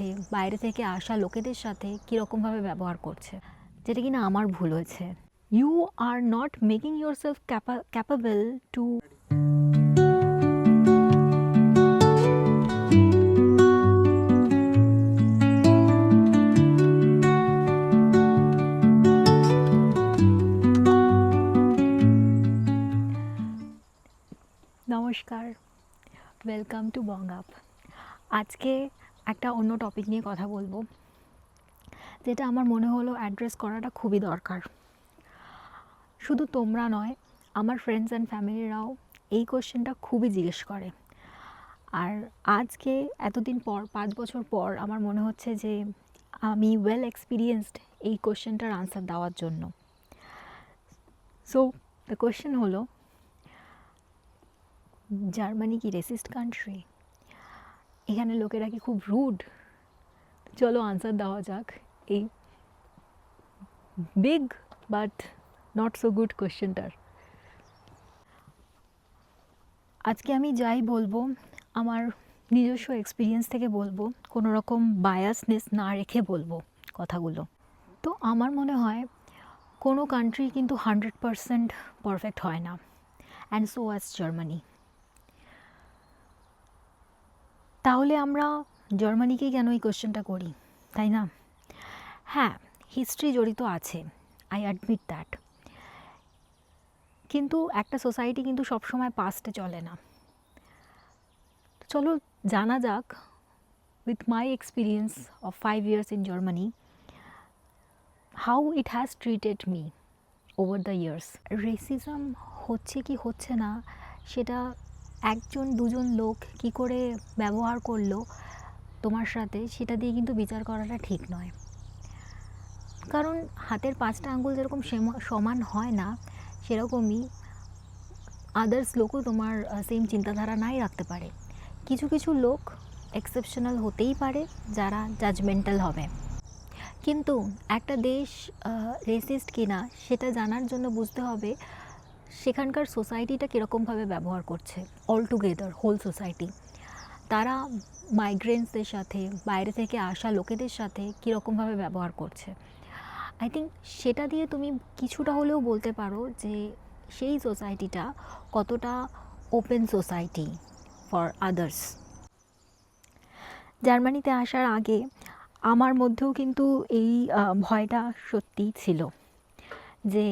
সাথে, বাইরে থেকে আসা লোকেদের সাথে কীরকমভাবে ব্যবহার করছে, যেটা কিনা আমার ভুল হয়েছে। You are not making yourself capable to নমস্কার। ওয়েলকাম টু বঙ্গাপ আজকে একটা অন্য টপিক নিয়ে কথা বলব, যেটা আমার মনে হলো অ্যাড্রেস করাটা খুবই দরকার। শুধু তোমরা নয়, আমার ফ্রেন্ডস অ্যান্ড ফ্যামিলিরাও এই কোশ্চেনটা খুবই জিজ্ঞেস করে। আর আজকে এতদিন পর, পাঁচ বছর পর আমার মনে হচ্ছে যে আমি ওয়েল এক্সপিরিয়েন্সড এই কোশ্চেনটার আনসার দেওয়ার জন্য। সো দ্য কোশ্চেন হলো জার্মানি কি রেসিস্ট কান্ট্রি এখানে লোকেরা কি খুব রুড চলো আনসার দেওয়া যাক। এই big but not so good কোয়েশ্চেনটার আজকে আমি যাই বলব, আমার নিজস্ব এক্সপিরিয়েন্স থেকে বলব, কোনো রকম বায়াসনেস না রেখে বলব কথাগুলো। তো আমার মনে হয়, কোনো কান্ট্রি কিন্তু হান্ড্রেড পারসেন্ট পারফেক্ট হয় না। অ্যান্ড সো অ্যাজ জার্মানি তাহলে আমরা জার্মানিকেই কেন এই কোশ্চেনটা করি, তাই না? হ্যাঁ হিস্ট্রি জড়িত আছে আই অ্যাডমিট দ্যাট কিন্তু একটা সোসাইটি কিন্তু সবসময় পাস্টে চলে না। চলো জানা যাক with my experience of five years in Germany how it has treated me over the years racism হচ্ছে কি হচ্ছে না, সেটা একজন, দুজন লোক কি করে ব্যবহার করল তোমার সাথে, সেটা দিয়ে কিন্তু বিচার করাটা ঠিক নয়। কারণ হাতের পাঁচটা আঙ্গুল যেরকম সমান হয় না, সেরকমই আদার্স লোকও তোমার সেম চিন্তাধারা নাই রাখতে পারে। কিছু কিছু লোক এক্সেপশনাল হতেই পারে, যারা জাজমেন্টাল হবে। কিন্তু একটা দেশ রেসিস্ট কিনা, সেটা জানার জন্য বুঝতে হবে সেখানকার সোসাইটিটা কীরকমভাবে ব্যবহার করছে? অল টুগেদার হোল সোসাইটি তারা মাইগ্রেন্টসদের সাথে, বাইরে থেকে আসা লোকেদের সাথে কীরকমভাবে ব্যবহার করছে? আই থিঙ্ক সেটা দিয়ে তুমি কিছুটা হলেও বলতে পারো যে সেই সোসাইটিটা কতটা ওপেন সোসাইটি ফর আদার্স জার্মানিতে আসার আগে আমার মধ্যেও কিন্তু এই ভয়টা সত্যিই ছিল যে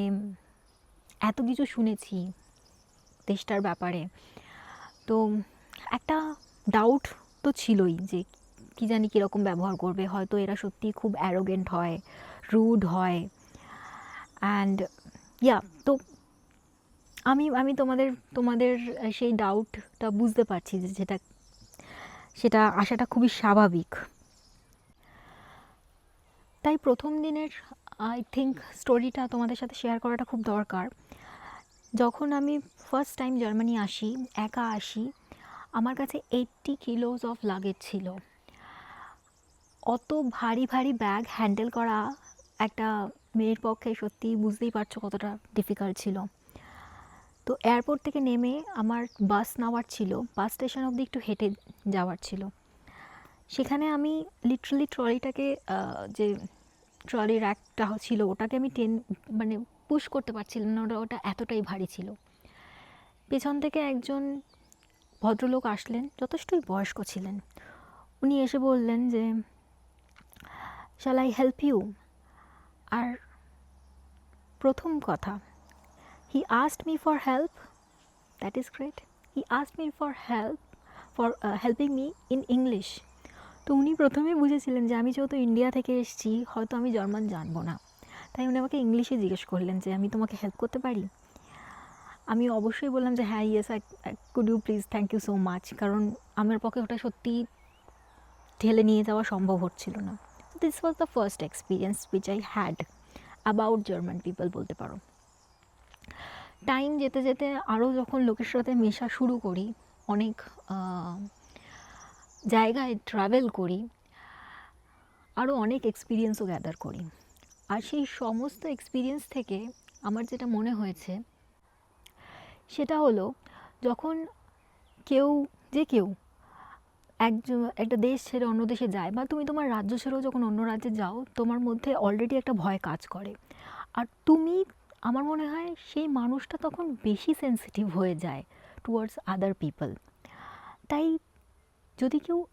এত কিছু শুনেছি দেশটার ব্যাপারে। তো একটা ডাউট তো ছিলই যে কি জানি কীরকম ব্যবহার করবে। হয়তো এরা সত্যি খুব অ্যারোগেন্ট হয় রুড হয়। অ্যান্ড ইয়া তো আমি আমি তোমাদের তোমাদের সেই ডাউটটা বুঝতে পারছি যে যেটা, সেটা আসাটা খুবই স্বাভাবিক। তাই প্রথম দিনের আই থিঙ্ক স্টোরিটা তোমাদের সাথে শেয়ার করাটা খুব দরকার। যখন আমি ফার্স্ট টাইম জার্মানি আসি, একা আসি, আমার কাছে এইট্টি কিলোজ অফ লাগেজ ছিল। অত ভারী ভারী ব্যাগ হ্যান্ডেল করা একটা মেয়ের পক্ষে সত্যি বুঝতেই পারছ কতটা ডিফিকাল্ট ছিল। তো এয়ারপোর্ট থেকে নেমে আমার বাস নেওয়ার ছিল বাস স্টেশন অবধি একটু হেঁটে যাওয়ার ছিল। সেখানে আমি লিটারালি ট্রলিটাকে যে ট্রলির একটা ছিল, ওটাকে আমি টেন মানে পুশ করতে পারছিলাম না, ওটা ওটা এতটাই ভারী ছিল। পেছন থেকে একজন ভদ্রলোক আসলেন, যথেষ্টই বয়স্ক ছিলেন। উনি এসে বললেন যে শ্যাল আই হেল্প ইউ আর প্রথম কথা he asked me for help that is great he asked me for help for helping me in English তো উনি প্রথমেই বুঝেছিলেন যে আমি যেহেতু ইন্ডিয়া থেকে এসেছি, হয়তো আমি জার্মান জানব না। তাই উনি আমাকে ইংলিশে জিজ্ঞেস করলেন যে, আমি তোমাকে হেল্প করতে পারি? আমি অবশ্যই বললাম যে হ্যাঁ yes I could you please thank you so much কারণ আমার পক্ষে ওটা সত্যি ঠেলে নিয়ে যাওয়া সম্ভব হচ্ছিল না। This was the first experience which I had about German people বলতে পারো। টাইম যেতে যেতে আরও যখন লোকের সাথে মেশা শুরু করি, অনেক জায়গায় ট্রাভেল করি আরও অনেক এক্সপিরিয়েন্সও গ্যাদার করি। আর সেই সমস্ত এক্সপিরিয়েন্স থেকে আমার যেটা মনে হয়েছে, সেটা হলো যখন কেউ, যে কেউ একজন, একটা দেশ ছেড়ে অন্য দেশে যায় বা তুমি তোমার রাজ্য ছেড়েও যখন অন্য রাজ্যে যাও, তোমার মধ্যে অলরেডি একটা ভয় কাজ করে। আর তুমি, আমার মনে হয় সেই মানুষটা তখন বেশি সেন্সিটিভ হয়ে যায় টুয়ার্ডস আদার পিপল তাই যদি কেউ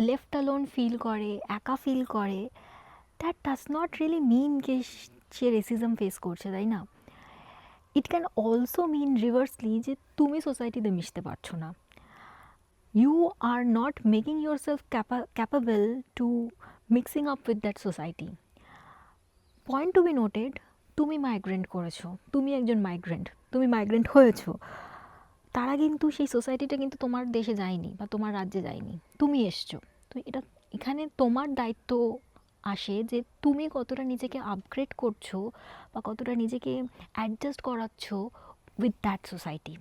লেফট অ্যালোন ফিল করে, একা ফিল করে that does not really mean কে সে রেসিজম ফেস করছে, তাই না? ইট ক্যান অলসো মিন রিভার্সলি যে তুমি সোসাইটিতে মিশতে পারছ না। You are not making yourself capa- capable to mixing up with that society point to be noted তুমি মাইগ্রেন্ট করেছ, তুমি একজন মাইগ্রেন্ট তুমি মাইগ্রেন্ট হয়েছো। তারা কিন্তু সেই সোসাইটিটা কিন্তু তোমার দেশে যায়নি বা তোমার রাজ্যে যায়নি। তুমি এসছো। তো এটা, এখানে তোমার দায়িত্ব আসে যে তুমি কতটা নিজেকে আপগ্রেড করছ বা কতটা নিজেকে অ্যাডজাস্ট করাচ্ছ উইথ দ্যাট সোসাইটি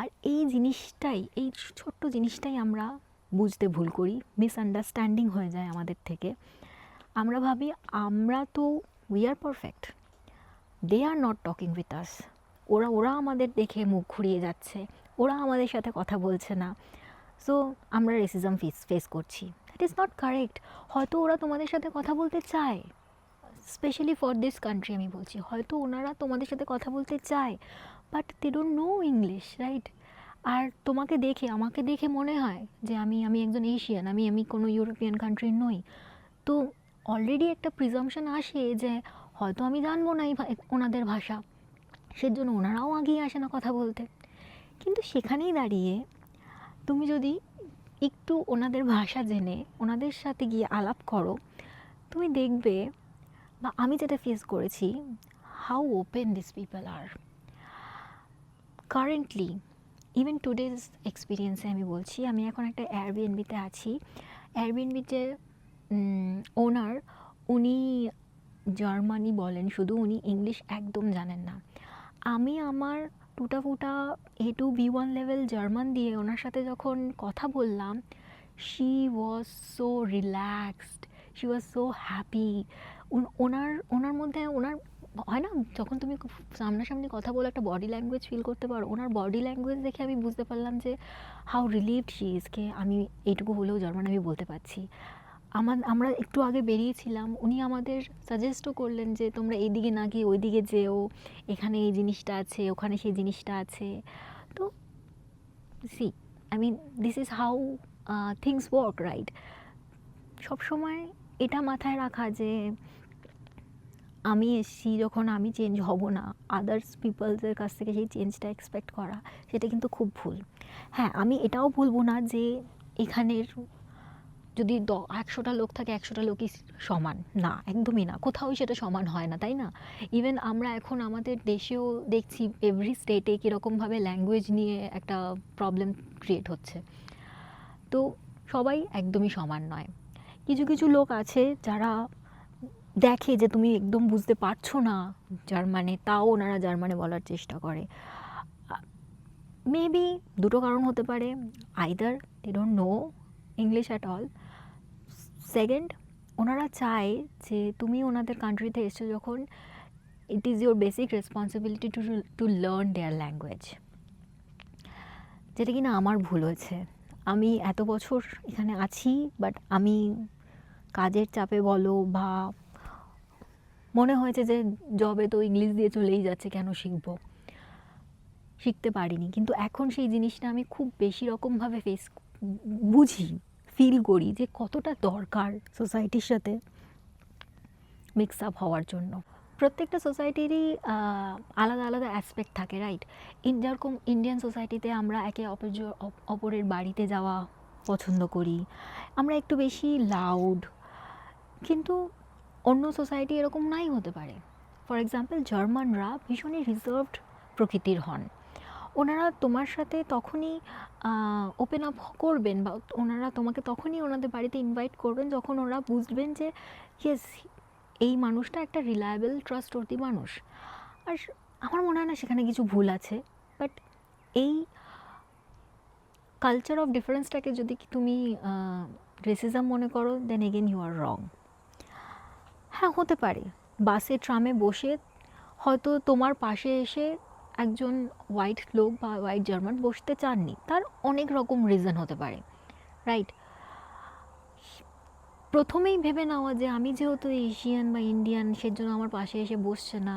আর এই জিনিসটাই, এই ছোট্ট জিনিসটাই আমরা বুঝতে ভুল করি মিসআন্ডারস্ট্যান্ডিং হয়ে যায় আমাদের থেকে। আমরা ভাবি, আমরা তো we are perfect they are not talking with us ওরা ওরা আমাদের দেখে মুখ ঘুরিয়ে যাচ্ছে। ওরা আমাদের সাথে কথা বলছে না। সো আমরা রেসিজম ফেস ফেস করছি। দ্যাট ইজ নট কারেক্ট হয়তো ওরা তোমাদের সাথে কথা বলতে চায়। স্পেশালি ফর দিস কান্ট্রি আমি বলছি। হয়তো ওনারা তোমাদের সাথে কথা বলতে চায়। But they don't know English right আর তোমাকে দেখে, আমাকে দেখে মনে হয় যে আমি আমি একজন এশিয়ান আমি আমি কোনো ইউরোপিয়ান কান্ট্রির নই। তো অলরেডি একটা প্রিজামশন আসে যে হয়তো আমি জানব না এই ওনাদের ভাষা। সেজন্য ওনারাও আগিয়ে আসে না কথা বলতে। কিন্তু সেখানেই দাঁড়িয়ে তুমি যদি একটু ওনাদের ভাষা জেনে, ওনাদের সাথে গিয়ে আলাপ করো, তুমি দেখবে বা আমি যেটা ফেস করেছি how open this people are currently even today's এক্সপিরিয়েন্সে আমি বলছি, আমি এখন একটা এয়ারবিএনবিতে আছি। এয়ারবিএনবিতে ওনার উনি জার্মানি বলেন, শুধু উনি ইংলিশ একদম জানেন না। আমি আমার টুটা ফুটা A two B one level German দিয়ে ওনার সাথে যখন কথা বললাম she was so relaxed she was so happy ওনার ওনার মধ্যে, ওনার, হয় না? যখন তুমি সামনাসামনি কথা বলে একটা বডি ল্যাঙ্গুয়েজ ফিল করতে পারো, ওনার বডি ল্যাঙ্গুয়েজ দেখে আমি বুঝতে পারলাম যে হাউ রিলিভড শি ইজকে আমি এইটুকু হলেও জার্মান আমি বলতে পারছি। আমার, আমরা একটু আগে বেরিয়েছিলাম, উনি আমাদের সাজেস্টও করলেন যে তোমরা এইদিকে না গিয়ে ওইদিকে যেও, এখানে এই জিনিসটা আছে, ওখানে সেই জিনিসটা আছে। তো see I mean this is how things work right সবসময় এটা মাথায় রাখা যে আমি এসছি যখন আমি চেঞ্জ হব না আদার্স পিপলসের কাছ থেকে সেই চেঞ্জটা এক্সপেক্ট করা, সেটা কিন্তু খুব ভুল। হ্যাঁ আমি এটাও বলব না যে এখানের যদি দ, একশোটা লোক থাকে, একশোটা লোকই সমান। না, একদমই না। কোথাও সেটা সমান হয় না, তাই না? ইভেন আমরা এখন আমাদের দেশেও দেখছি এভরি স্টেটে কীরকমভাবে ল্যাঙ্গুয়েজ নিয়ে একটা প্রবলেম ক্রিয়েট হচ্ছে। তো সবাই একদমই সমান নয়। কিছু কিছু লোক আছে যারা দেখে যে তুমি একদম বুঝতে পারছ না জার্মানে তাও ওনারা জার্মানে বলার চেষ্টা করে। মেবি দুটো কারণ হতে পারে। Either they don't know English at all second ওনারা চায় যে তুমি ওনাদের কান্ট্রিতে এসছো যখন it is your basic responsibility to to learn their language যেটা কিনা আমার ভুল হয়েছে। আমি এত বছর এখানে আছি বাট আমি কাজের চাপে বলো বা মনে হয়েছে যে জবে তো ইংলিশ দিয়ে চলেই যাচ্ছে, কেন শিখব? শিখতে পারিনি। কিন্তু এখন সেই জিনিসটা আমি খুব বেশি রকমভাবে ফেস বুঝি। ফিল করি যে কতটা দরকার সোসাইটির সাথে মিক্স আপ হওয়ার জন্য। প্রত্যেকটা সোসাইটিরই আলাদা আলাদা অ্যাসপেক্ট থাকে রাইট যেরকম ইন্ডিয়ান সোসাইটিতে আমরা একে অপর অপরের বাড়িতে যাওয়া পছন্দ করি। আমরা একটু বেশি লাউড কিন্তু অন্য সোসাইটি এরকম নাই হতে পারে। ফর এক্সাম্পল জার্মানরা ভীষণই রিজার্ভড প্রকৃতির হন। ওনারা তোমার সাথে তখনই ওপেন আপ করবেন বা ওনারা তোমাকে তখনই ওনাদের বাড়িতে ইনভাইট করবেন যখন ওরা বুঝবেন যে ইয়েস এই মানুষটা একটা রিলায়েবল ট্রাস্টওয়ার্দি মানুষ। আর আমার মনে হয় না সেখানে কিছু ভুল আছে বাট এই কালচার অফ ডিফারেন্সটাকে যদি তুমি রেসিজম মনে করো দেন এগেন ইউ আর রং হ্যাঁ হতে পারে। বাসে, ট্রামে বসে হয়তো তোমার পাশে এসে একজন হোয়াইট লোক বা হোয়াইট জার্মান বসতে চাননি। তার অনেক রকম রিজন হতে পারে রাইট প্রথমেই ভেবে নেওয়া যে আমি যেহেতু এশিয়ান বা ইন্ডিয়ান সেজন্য আমার পাশে এসে বসছে না।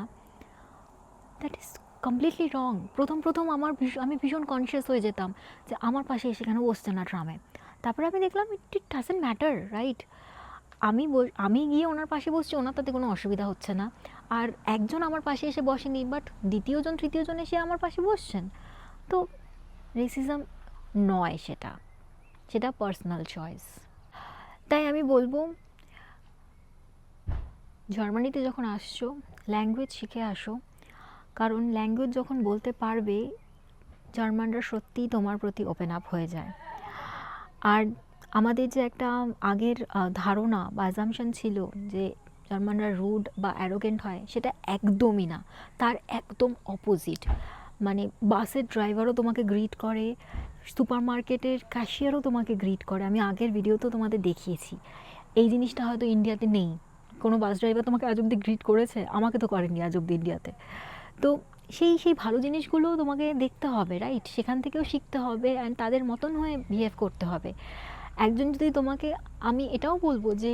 দ্যাট ইজ কমপ্লিটলি রং প্রথম প্রথম আমার আমি ভীষণ কনসিয়াস হয়ে যেতাম যে আমার পাশে এসে কেন বসছে না ট্রামে। তারপরে আমি দেখলাম it it doesn't matter right আমি আমি গিয়ে ওনার পাশে বসছি, ওনার তাতে কোনো অসুবিধা হচ্ছে না। আর একজন আমার পাশে এসে বসেনি বাট দ্বিতীয়জন, তৃতীয়জন এসে আমার পাশে বসছেন। তো রেসিজম নয় সেটা সেটা পার্সোনাল চয়েস তাই আমি বলব, জার্মানিতে যখন আসছো ল্যাঙ্গুয়েজ শিখে আসো, কারণ ল্যাঙ্গুয়েজ যখন বলতে পারবে, জার্মানরা সত্যিই তোমার প্রতি ওপেন আপ হয়ে যায়। আর আমাদের যে একটা আগের ধারণা বা অ্যাজামশন ছিল যে জার্মানরা রুড বা অ্যারোগেন্ট হয়, সেটা একদমই না। তার একদম অপোজিট মানে বাসের ড্রাইভারও তোমাকে গ্রিট করে সুপার মার্কেটের ক্যাশিয়ারও তোমাকে গ্রিট করে। আমি আগের ভিডিওতেও তোমাদের দেখিয়েছি। এই জিনিসটা হয়তো ইন্ডিয়াতে নেই। কোনো বাস ড্রাইভার তোমাকে আজ অব্দি গ্রিট করেছে? আমাকে তো করেনি আজ অব্দি ইন্ডিয়াতে তো। সেই সেই ভালো জিনিসগুলোও তোমাকে দেখতে হবে রাইট সেখান থেকেও শিখতে হবে অ্যান্ড তাদের মতন হয়ে বিহেভ করতে হবে। একজন যদি তোমাকে, আমি এটাও বলব যে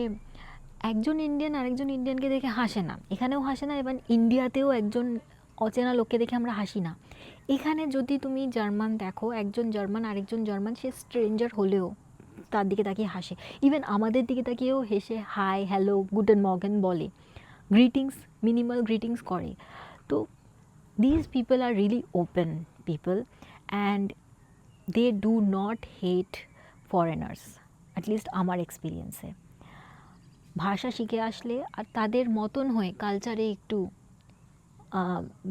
একজন ইন্ডিয়ান আরেকজন ইন্ডিয়ানকে দেখে হাসে না। এখানেও হাসে না এবং ইন্ডিয়াতেও একজন অচেনা লোককে দেখে আমরা হাসি না। এখানে যদি তুমি জার্মান দেখো, একজন জার্মান আরেকজন জার্মান, সে স্ট্রেঞ্জার হলেও তার দিকে তাকিয়ে হাসে। ইভেন আমাদের দিকে তাকিয়েও হেসে হাই হ্যালো গুড গুডেন মর্গেন বলে। গ্রিটিংস মিনিমাল গ্রিটিংস করে। তো these people are really open people and they do not hate foreigners least আমার এক্সপিরিয়েন্সে ভাষা শিখে আসলে আর তাদের মতন হয়ে কালচারে একটু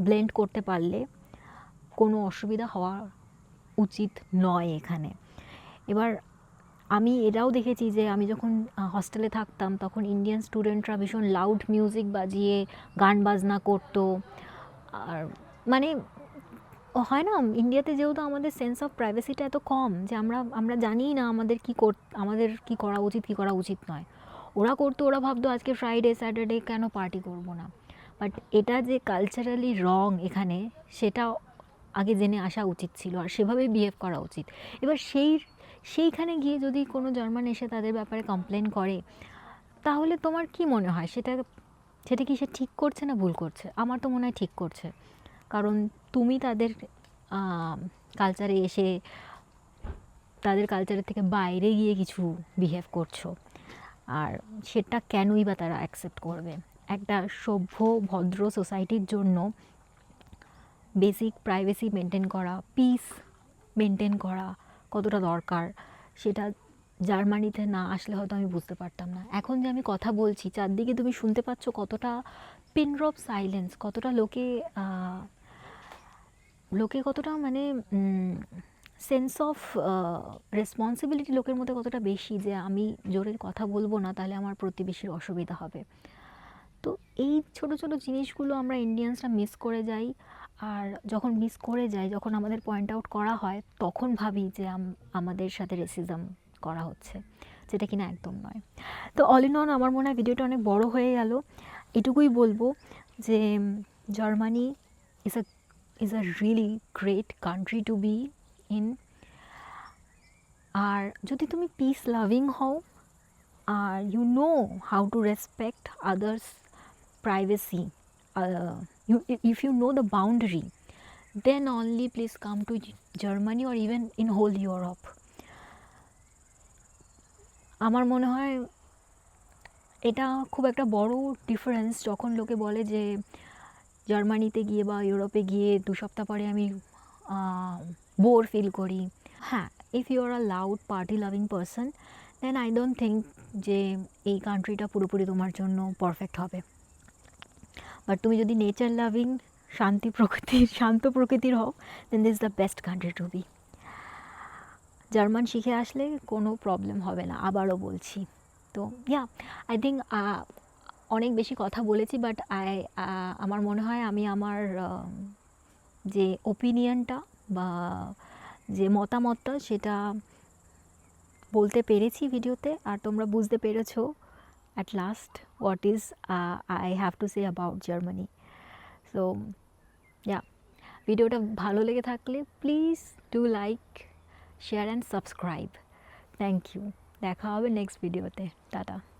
ব্লেন্ড করতে পারলে কোনো অসুবিধা হওয়া উচিত নয় এখানে। এবার আমি এটাও দেখেছি যে আমি যখন হস্টেলে থাকতাম তখন ইন্ডিয়ান স্টুডেন্টরা ভীষণ লাউড মিউজিক বাজিয়ে গান বাজনা করতো। আর মানে হয় না ইন্ডিয়াতে যেহেতু আমাদের সেন্স অফ প্রাইভেসিটা এত কম যে আমরা আমরা জানিই না আমাদের কী কর, আমাদের কী করা উচিত, কী করা উচিত নয়। ওরা করতো, ওরা ভাবতো আজকে ফ্রাইডে স্যাটারডে কেন পার্টি করব না। বাট এটা যে কালচারালি রং এখানে, সেটা আগে জেনে আসা উচিত ছিল আর সেভাবেই বিহেভ করা উচিত। এবার সেই, সেইখানে গিয়ে যদি কোনো জার্মান এসে তাদের ব্যাপারে কমপ্লেন করে, তাহলে তোমার কি মনে হয়? সেটা সেটা কি সে ঠিক করছে না ভুল করছে? আমার তো মনে হয় ঠিক করছে। কারণ তুমি তাদের কালচারে এসে তাদের কালচারের থেকে বাইরে গিয়ে কিছু বিহেভ করছ। আর সেটা কেনই বা তারা অ্যাকসেপ্ট করবে? একটা সভ্য, ভদ্র সোসাইটির জন্য বেসিক প্রাইভেসি মেনটেন করা পিস মেনটেন করা কতটা দরকার? সেটা জার্মানিতে না আসলে হয়তো আমি বুঝতে পারতাম না। এখন যে আমি কথা বলছি, চারদিকে তুমি শুনতে পাচ্ছ কতটা পিনড্রপ সাইলেন্স কতটা লোকে লোকে কতটা মানে সেন্স অফ রেসপন্সিবিলিটি লোকের মধ্যে কতটা বেশি যে আমি জোরে কথা বলব না, তাহলে আমার প্রতিবেশীর অসুবিধা হবে। তো এই ছোট ছোট জিনিসগুলো আমরা ইন্ডিয়ানসরা মিস করে যাই। আর যখন মিস করে যাই, যখন আমাদের পয়েন্ট আউট করা হয়, তখন ভাবি যে আমাদের সাথে রেসিজম করা হচ্ছে, যেটা কিনা একদম নয়। তো অল ইন অল আমার মনে হয় ভিডিওটা অনেক বড় হয়ে গেল। এটুকুই বলব যে Germany is a is a really great country to be in আর যদি তুমি পিস লাভিং হও, আর you know how to respect others privacy if you know the boundary, then only please come to Germany or even in whole Europe. আমার মনে হয় এটা খুব একটা বড় ডিফারেন্স যখন লোকে বলে যে জার্মানিতে গিয়ে বা ইউরোপে গিয়ে দু সপ্তাহ পরে আমি বোর ফিল করি হ্যাঁ if you are a loud party loving person then I don't think যে এই কান্ট্রিটা পুরোপুরি তোমার জন্য পারফেক্ট হবে. বাট তুমি যদি নেচার লাভিং শান্তি প্রকৃতির শান্ত প্রকৃতির হও then this the best country to be German শিখে আসলে কোনো প্রবলেম হবে না, আবারও বলছি। তো ইয়া আই থিঙ্ক অনেক বেশি কথা বলেছি বাট আই আমার মনে হয় আমি আমার যে ওপিনিয়নটা বা যে মতামতটা সেটা বলতে পেরেছি ভিডিওতে আর তোমরা বুঝতে পেরেছ at last what is I I to say say Germany so yeah, ভিডিওটা ভালো লেগে থাকলে please do like share and subscribe thank you দেখা হবে নেক্সট ভিডিওতে টাটা